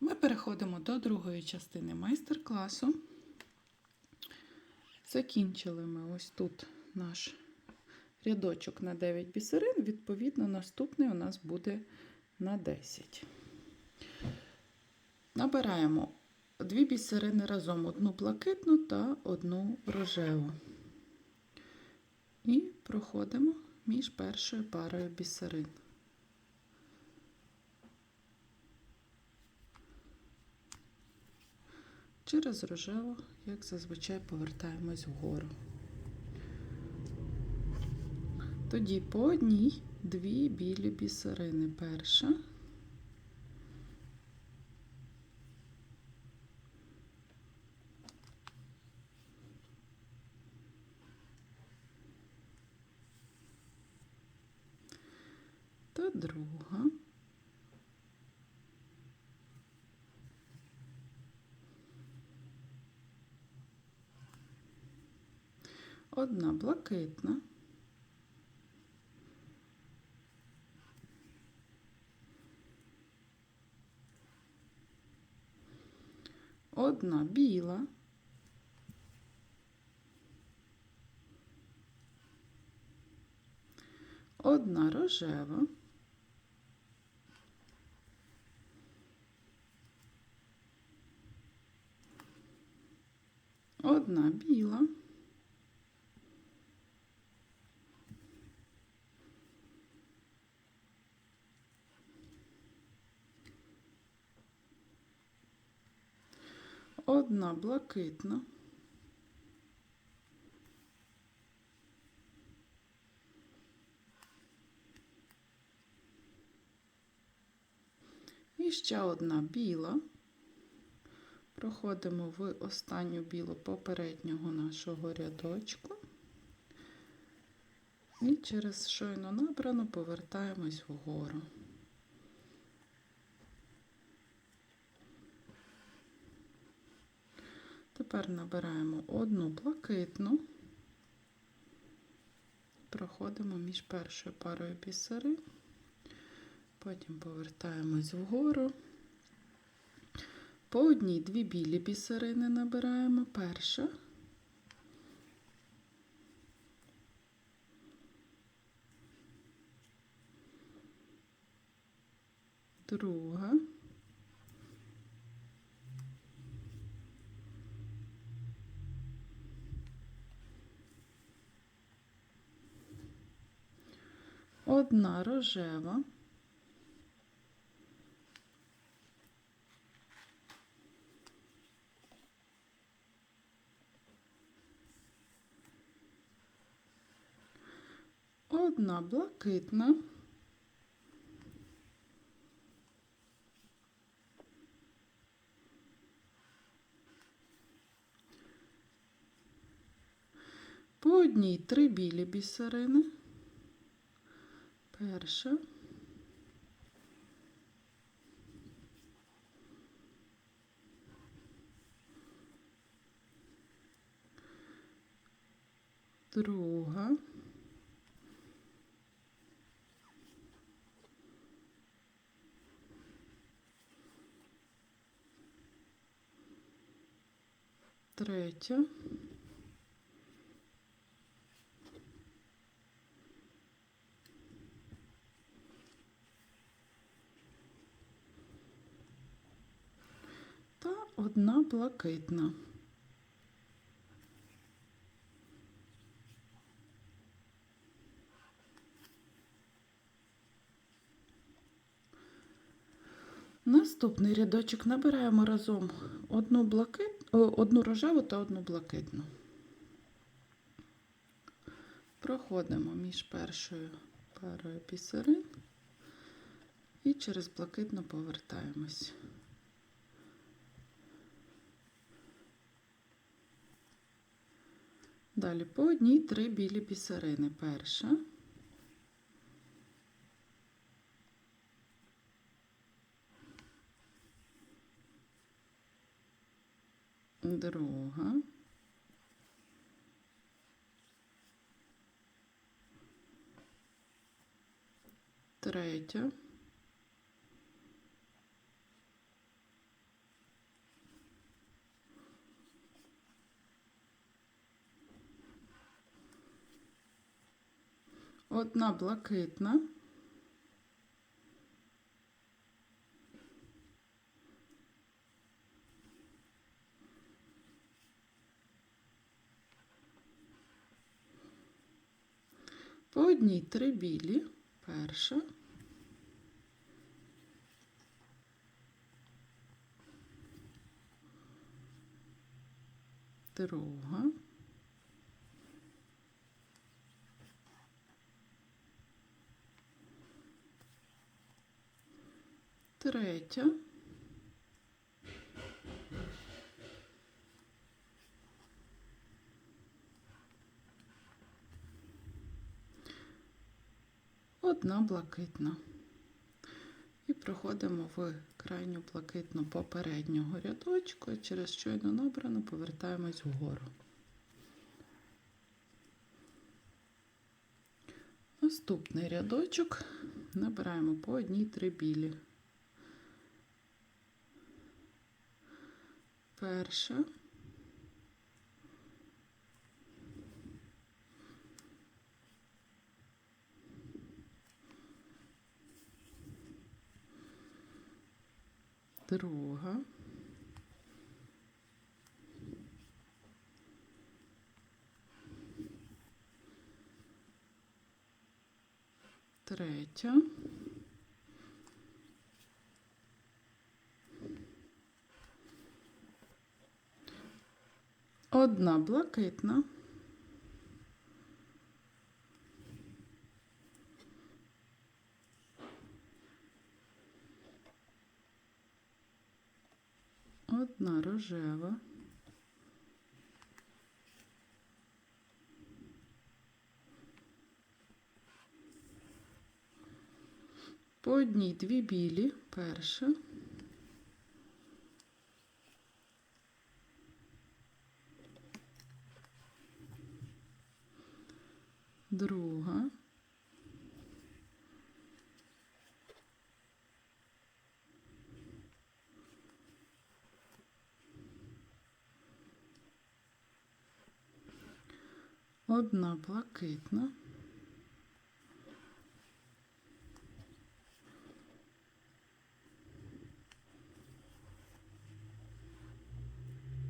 Ми переходимо до другої частини майстер-класу. Закінчили ми ось тут наш рядочок на 9 бісерин, відповідно, наступний у нас буде на 10. Набираємо дві бісерини разом: одну блакитну та одну рожеву. І проходимо між першою парою бісерин. Через рожеву, як зазвичай, повертаємось вгору. Тоді по одній дві білі бісерини. Перша. Та друга. Одна блакитна. Одна біла. Одна рожева. Одна біла. Одна блакитна. І ще одна біла. Проходимо в останню білу попереднього нашого рядочку. І через щойно набрану повертаємось вгору. Тепер набираємо одну блакитну, проходимо між першою парою бісери, потім повертаємось вгору. По одній дві білі бісерини набираємо. Перша. Друга. Одна рожева. Одна блакитна. По одній три білі бісерини. Перша. Друга. Третя. Та одна блакитна. Наступний рядочок набираємо разом одну блакит, одну рожеву та одну блакитну. Проходимо між першою парою бісерин і через блакитну повертаємось. Далі по одній три білі бісерини. Перша. Друга. Третя. Одна блакитна. По одній три білі. Перша. Друга. Третя. Одна блакитна. І проходимо в крайню блакитну попереднього рядочку. Через щойно набрану повертаємось вгору. Наступний рядочок набираємо по одній три білі. Перша. Друга. Третя. Одна блакитна. Одна рожева. По одній дві білі. Перша. Друга. Одна блакитна.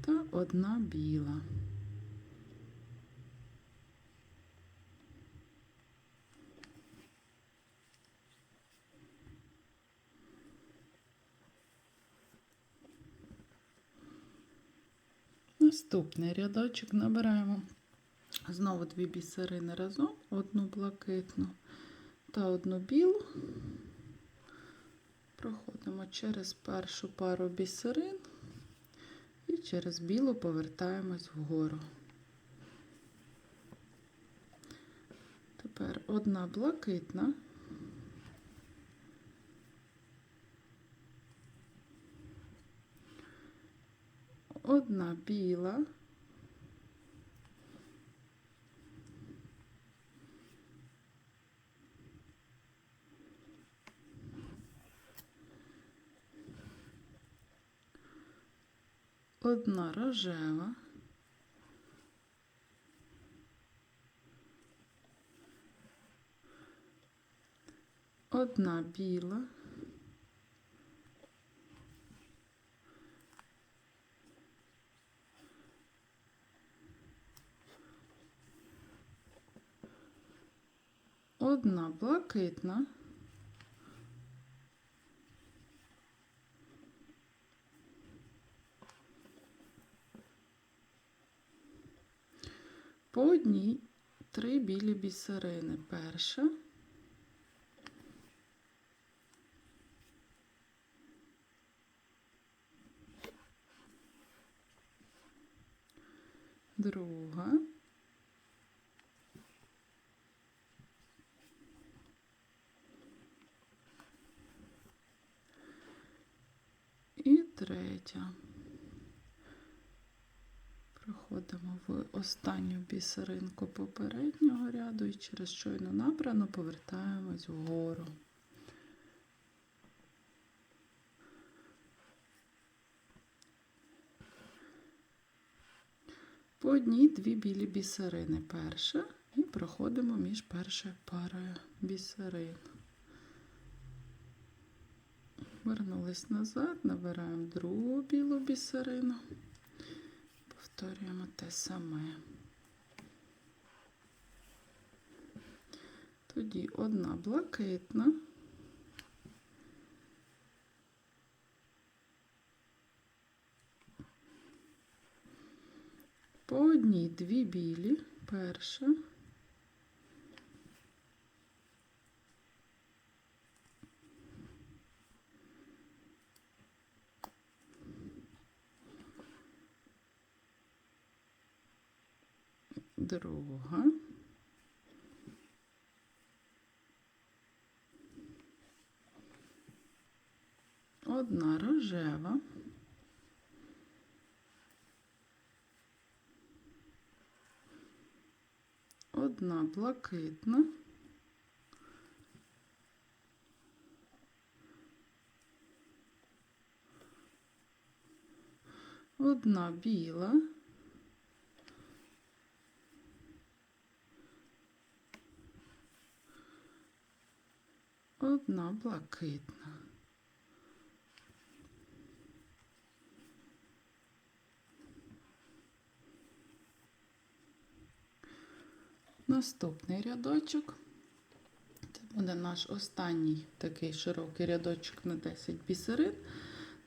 Та одна біла. Наступний рядочок набираємо знову дві бісерини разом, одну блакитну та одну білу. Проходимо через першу пару бісерин і через білу повертаємось вгору. Тепер одна блакитна. Одна біла. Одна рожева. Одна біла. Одна блакитна. По одній три білі бісерини. Перша. Друга. І третя. Проходимо в останню бісеринку попереднього ряду і через щойно набрано повертаємось вгору. По одній дві білі бісерини. Перша І проходимо між першою парою бісерин. Вернулись назад, набираємо другу білу бісерину. Повторюємо те саме. Тоді одна блакитна. По одній дві білі. Перша. Друга. Одна рожева. Одна блакитна. Одна біла. Одна блакитна. Наступний рядочок. Це буде наш останній такий широкий рядочок на 10 бісерин.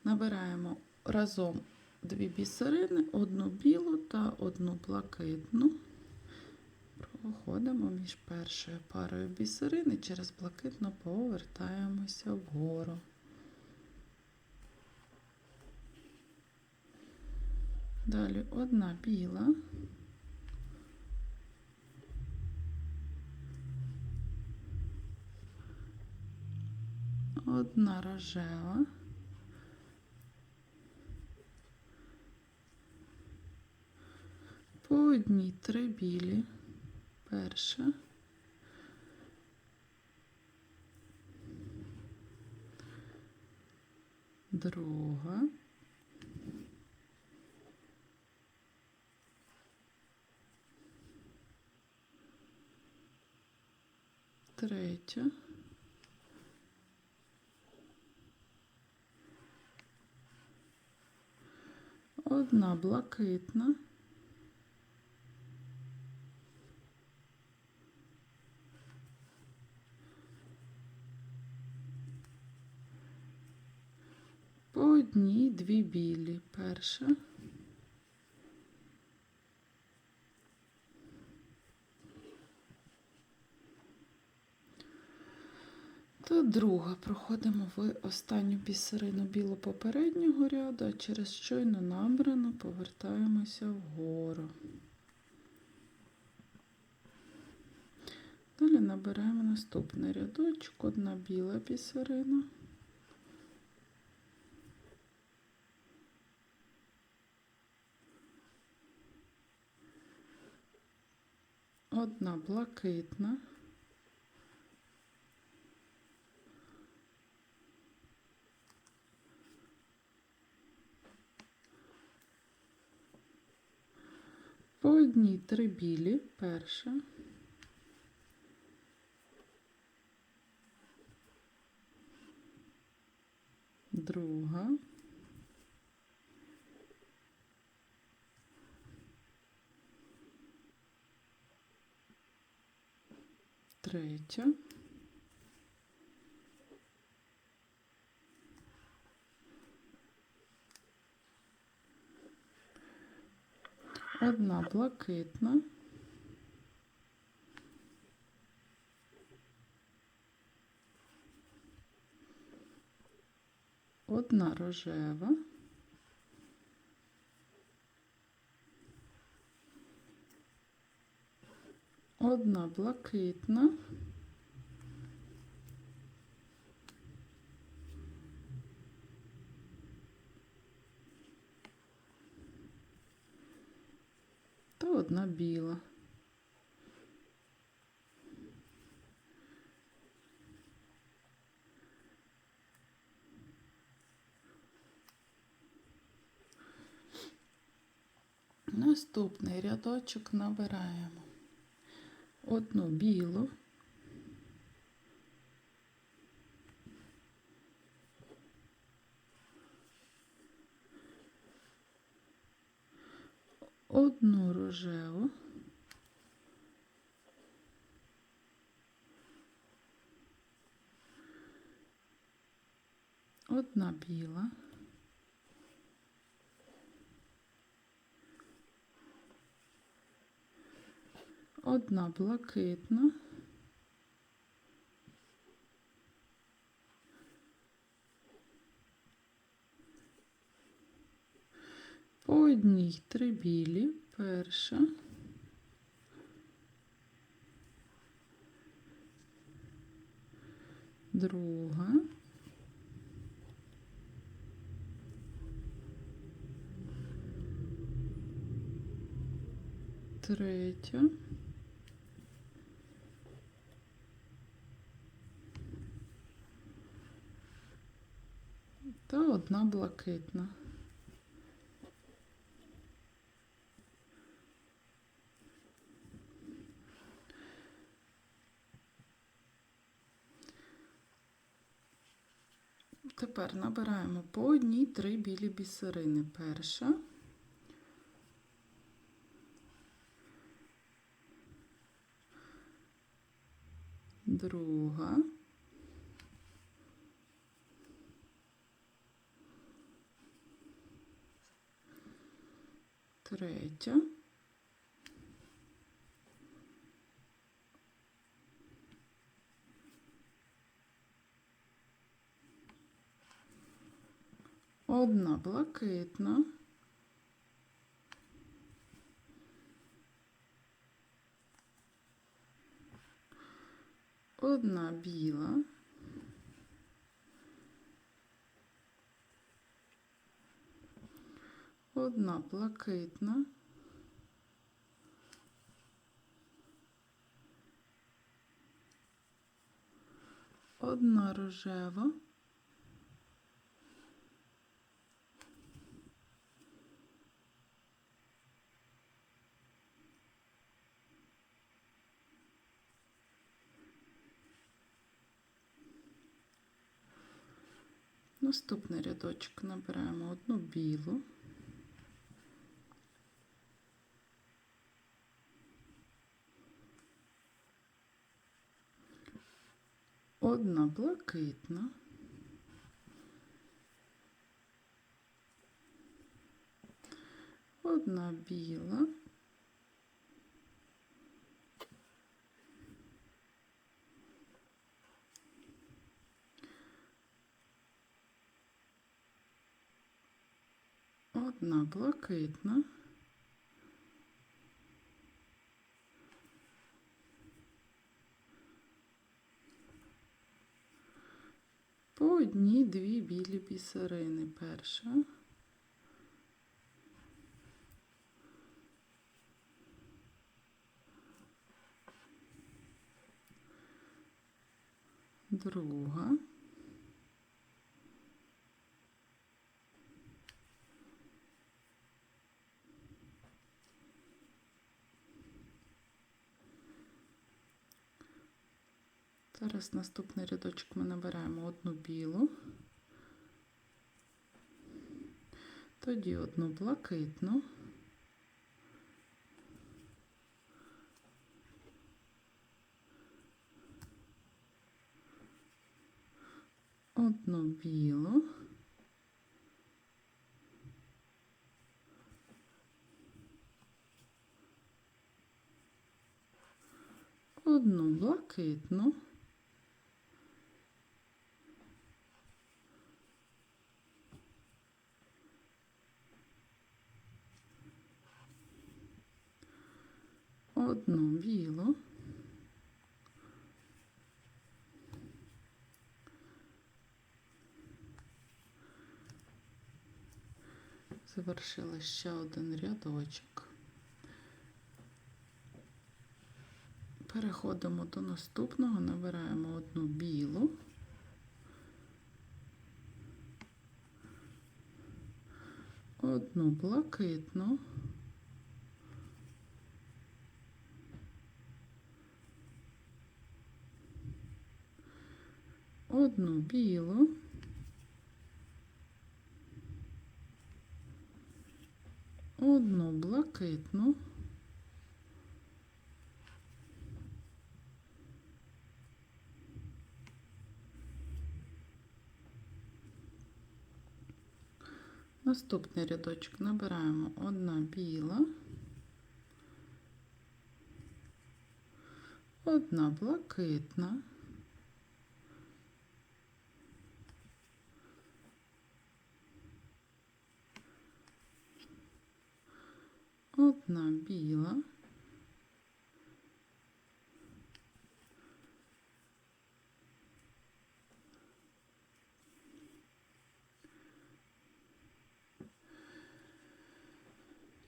Набираємо разом дві бісерини, одну білу та одну блакитну. Проходимо між першою парою бісерин і через блакитну повертаємося вгору. Далі одна біла. Одна рожева. По одній три білі. Перша. Друга. Третя. Одна блакитна. По одній дві білі. Перша. Та друга. Проходимо в останню бісерину білу попереднього ряду, а через щойно набрану повертаємося вгору. Далі набираємо наступний рядочок, одна біла бісерина. Одна блакитна. По одній три білі. Перша. Друга. Третя. Одна блакитна. Одна рожева. Одна блакитна. Та одна біла. Наступний рядочок набираємо одну білу, одну рожеву, одна біла, одна блакитна, по одній три білі, перша, друга, третя. Та одна блакитна. Тепер набираємо по одній три білі бісерини. Перша. Друга. Третя. Одна блакитна. Одна біла. Одна блакитна. Одна рожева. Наступний рядочок набираємо одну білу. Одна блакитна. Одна біла. Одна блакитна. По одній дві білі бісерини. Перша. Друга. Зараз наступний рядочок ми набираємо одну білу, тоді одну блакитну, одну білу, одну блакитну. Одну білу, завершили ще один рядочок. Переходимо до наступного, набираємо одну білу, одну блакитну. Одну білу, одну блакитну, Наступний рядочок. Набираємо. Одна біла, одна блакитна, одна біла,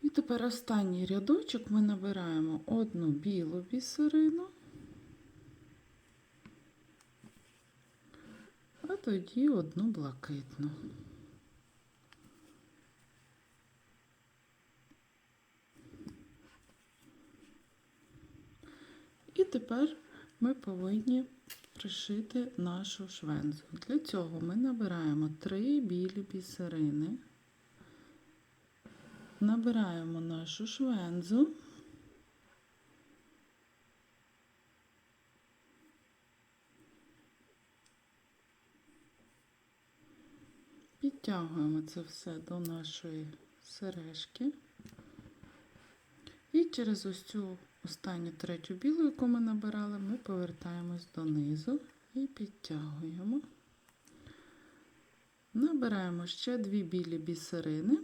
І тепер останній рядочок. Ми набираємо одну білу бісерину, а тоді одну блакитну. І тепер ми повинні пришити нашу швензу. Для цього ми набираємо три білі бісерини. Набираємо нашу швензу. Підтягуємо це все до нашої сережки. І через ось цю останню третю білу, яку ми набирали, ми повертаємось донизу і підтягуємо. Набираємо ще дві білі бісерини.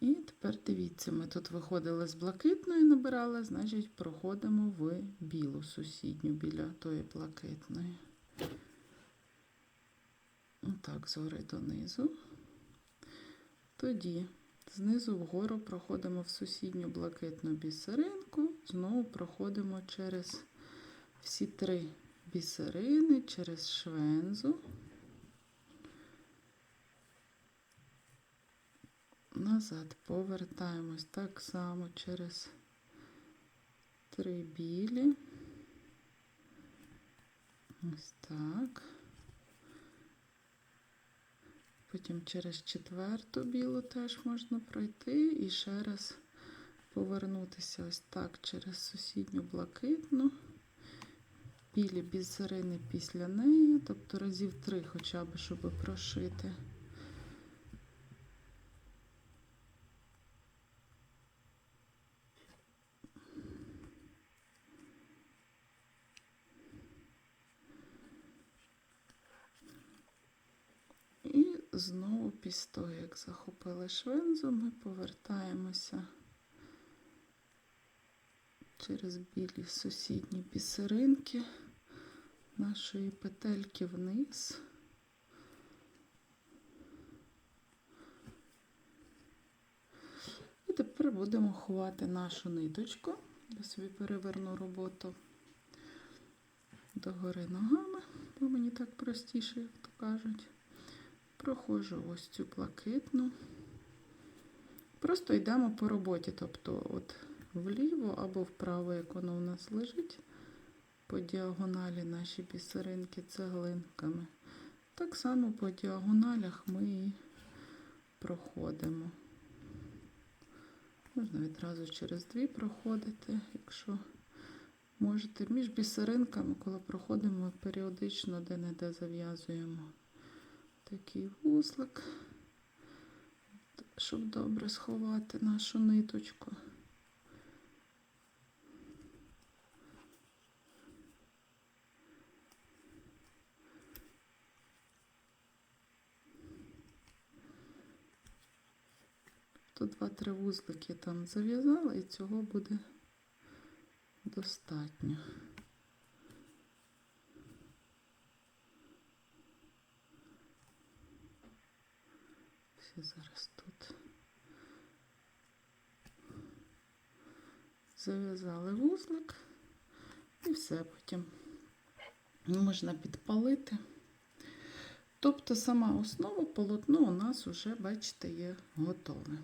І тепер дивіться, ми тут виходили з блакитної, набирали, значить, проходимо в білу сусідню біля тої блакитної. Отак, згори донизу. Тоді знизу вгору проходимо в сусідню блакитну бісеринку, знову проходимо через всі три бісерини, через швензу. Назад повертаємось так само через три білі. Ось так. Потім через четверту білу теж можна пройти і ще раз повернутися ось так через сусідню блакитну. Білі бісерини після неї, тобто разів три хоча б, щоб прошити. І знову після того, як захопили швензу, ми повертаємося через білі сусідні бісеринки нашої петельки вниз. І тепер будемо ховати нашу ниточку. Я собі переверну роботу догори ногами, бо мені так простіше, як то кажуть. Проходжу ось цю блакитну. Просто йдемо по роботі, тобто от вліво або вправо, як воно у нас лежить, по діагоналі наші бісеринки цеглинками. Так само по діагоналях ми і проходимо. Можна відразу через дві проходити, якщо можете. Між бісеринками, коли проходимо, періодично де-не-де зав'язуємо такий вузлик, щоб добре сховати нашу ниточку. То два-три вузлики там зав'язала, і цього буде достатньо. Всі зараз тут зав'язали вузлик і все потім можна підпалити. Тобто сама основа полотно у нас вже, бачите, є готове.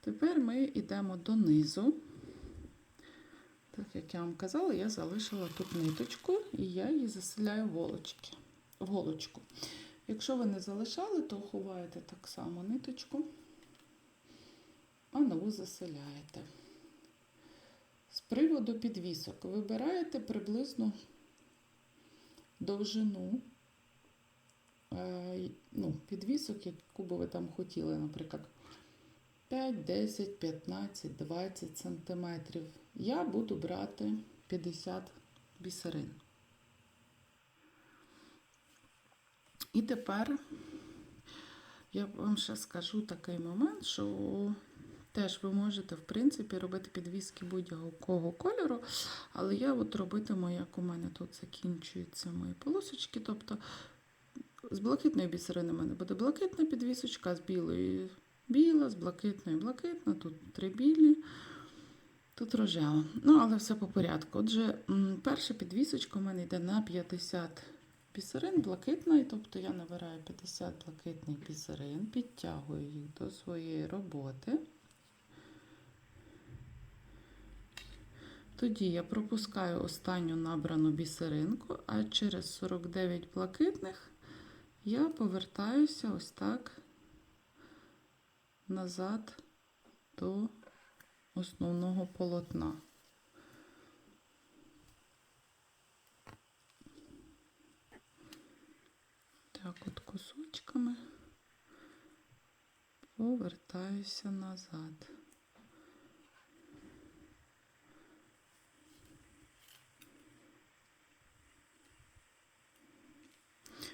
Тепер ми йдемо донизу. Так як я вам казала, я залишила тут ниточку і я її заселяю в голочку. Якщо ви не залишали, то ховаєте так само ниточку, а нову заселяєте. З приводу підвісок вибираєте приблизно довжину е, ну, підвісок, яку би ви там хотіли, наприклад, 5, 10, 15, 20 сантиметрів. Я буду брати 50 бісерин. І тепер я вам ще скажу такий момент, що теж ви можете, в принципі, робити підвіски будь-якого кольору, але я от робитиму, як у мене тут закінчуються мої полосочки. Тобто з блакитної бісерини в мене буде блакитна підвісочка, з білої біла, з блакитної блакитна, тут три білі, тут рожева. Ну, але все по порядку. Отже, перша підвісочка у мене йде на 50 бісерин блакитної, тобто я набираю 50 блакитних бісерин, підтягую їх до своєї роботи. Тоді я пропускаю останню набрану бісеринку, а через 49 блакитних я повертаюся ось так назад до основного полотна. Так, от кусочками повертаюся назад.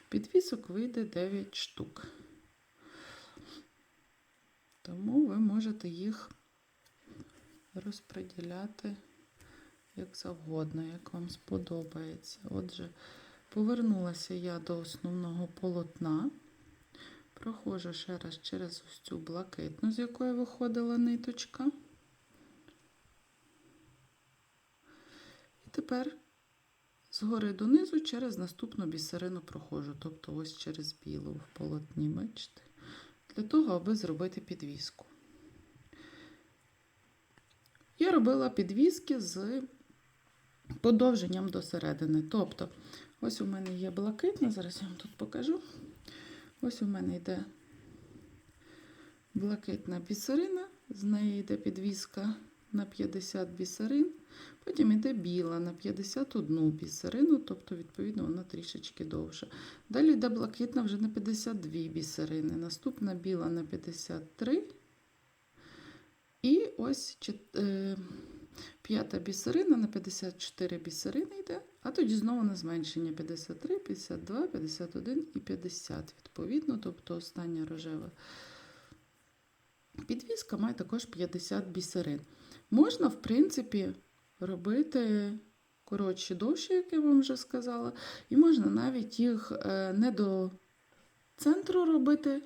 Підвісок вийде 9 штук. Тому ви можете їх розподіляти як завгодно, як вам сподобається. Отже, повернулася я до основного полотна. Проходжу ще раз через ось цю блакитну, з якої виходила ниточка. І тепер згори донизу через наступну бісерину проходжу, тобто ось через білу в полотні, бачите, для того, аби зробити підвіску. Я робила підвіски з подовженням до середини. Тобто, ось у мене є блакитна, зараз я вам тут покажу. Ось у мене йде блакитна бісерина, з неї йде підвіска на 50 бісерин, потім йде біла на 51 бісерину, тобто, відповідно, вона трішечки довша. Далі йде блакитна вже на 52 бісерини, наступна біла на 53. І ось е, п'ята бісерина на 54 бісерини йде, а тоді знову на зменшення 53, 52, 51 і 50, відповідно, тобто остання рожева підвіска має також 50 бісерин. Можна, в принципі, робити коротші довші, як я вам вже сказала, і можна навіть їх е, не до центру робити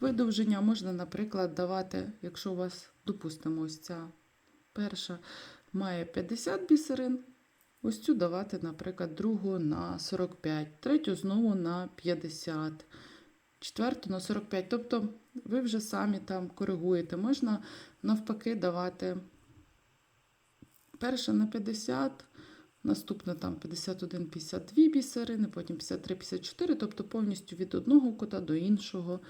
видовження. Можна, наприклад, давати, якщо у вас, допустимо, ось ця перша має 50 бісерин, ось цю давати, наприклад, другу на 45, третю знову на 50, четверту на 45. Тобто ви вже самі там коригуєте. Можна навпаки давати перша на 50, наступна там 51, 52 бісерини, потім 53, 54, тобто повністю від одного кута до іншого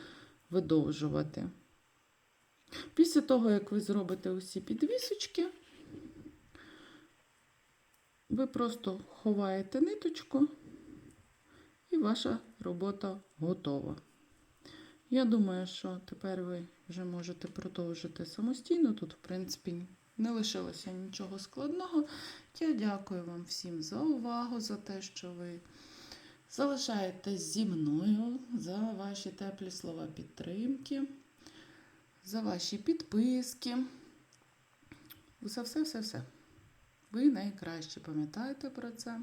видовжувати. Після того, як ви зробите усі підвісочки, ви просто ховаєте ниточку, і ваша робота готова. Я думаю, що тепер ви вже можете продовжити самостійно. Тут, в принципі, не лишилося нічого складного. Я дякую вам всім за увагу, за те, що ви залишаєтесь зі мною, за ваші теплі слова підтримки, за ваші підписки. Усе, все, все, все. Ви найкраще пам'ятаєте про це.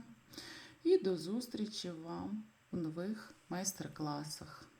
І до зустрічі вам у нових майстер-класах.